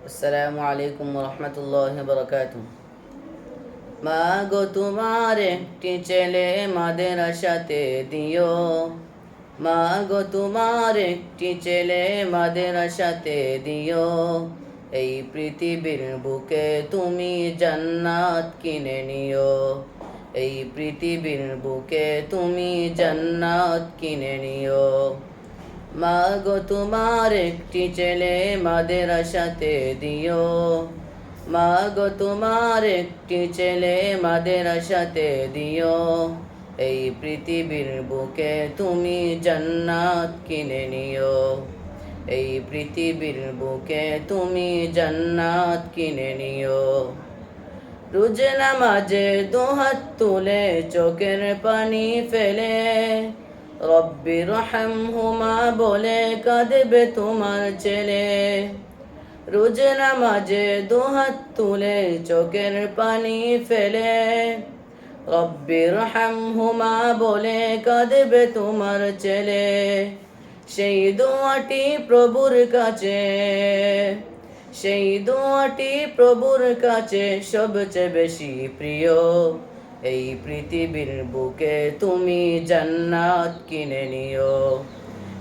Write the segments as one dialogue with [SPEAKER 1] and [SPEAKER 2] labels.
[SPEAKER 1] আসসালামু আলাইকুম রহমতুল্লাহ বরকাত মা গো তোমার একটি ছেলে মাদ্রাসাতে দিও। মা গো তোমার একটি ছেলে মাদ্রাসাতে দিও। এই পৃথিবীর বুকে তুমি জান্নাত কিনে নিও। এই পৃথিবীর বুকে তুমি জান্নাত কিনে নিও। মা গো তোমার একটি ছেলে মাদ্রাসাতে দিও। মা গো তোমার একটি ছেলে মাদ্রাসাতে দিও। এই পৃথিবীর বুকে তুমি জান্নাত কিনে নিও। এই পৃথিবীর বুকে তুমি জান্নাত কিনে নিও। রোজ নামাজে দুহাত তুলে চোখের পানি ফেলে। রব্বি রহমহুমা বলে কাঁদবে তোমার ছেলে। রোজ নামাজে দুহাত তুলে চোখের পানি ফেলে। রব্বি রহমহুমা বলে কাঁদবে তোমার ছেলে। সেই দোয়াটি প্রভুর কাছে। সেই দোয়াটি প্রভুর কাছে সবচেয়ে বেশি প্রিয়। এই পৃথিবীর বুকে তুমি জান্নাত কিনে নিও।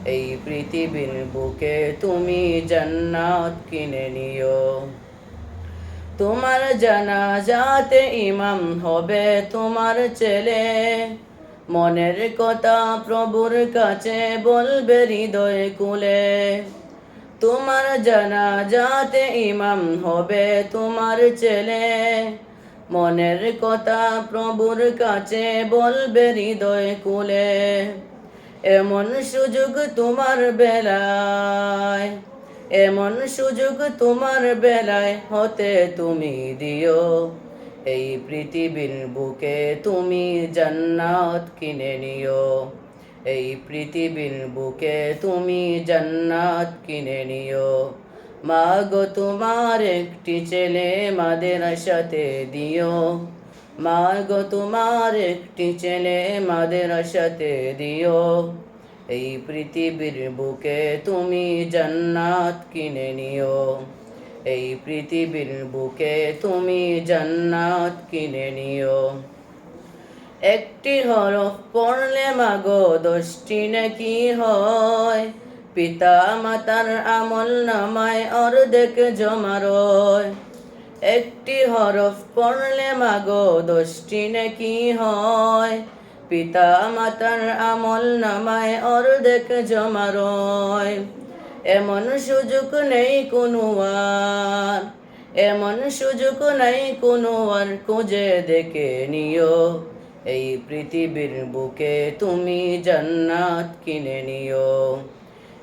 [SPEAKER 1] এই পৃথিবীর বুকে তুমি জান্নাত কিনে নিও। তোমার জানা যাতে ইমাম হবে তোমার ছেলে। মনের কথা প্রভুর কাছে বলবে হৃদয় কুলে। তোমার জানা যাতে ইমাম হবে তোমার ছেলে। মনের কথা প্রভুর কাছে বলবে হৃদয় কুলে। এমন সুযোগ তোমার বেলায়, এমন সুযোগ তোমার বেলায় হতে তুমি দিও। এই পৃথিবীর বুকে তুমি জান্নাত কিনে নিও। এই পৃথিবীর বুকে তুমি জান্নাত কিনে নিও। মা গো তোমার একটি ছেলে মাদের সাথে দিও। মা গো তোমার একটি ছেলে মাদের সাথে দিও। এই পৃথিবীর বুকে তুমি জান্নাত কিনে নিও। এই পৃথিবীর বুকে তুমি জান্নাত কিনে নিও। একটি হরফ পড়লে মাগো, দশটি নাকি হয়? পিতা মাতার আমল নামায় অর্ধেক জমা একটি হরফ পড়লে মাগো দশটি নাকি হয়। পিতা মাতার আমল নামায় অর্ধেক জমা এমন সুযোগ নেই কোনো আর, এমন সুযোগ নেই কোনো আর, খুঁজে দেখে নিও। এই পৃথিবীর বুকে তুমি জান্নাত কিনে নিও।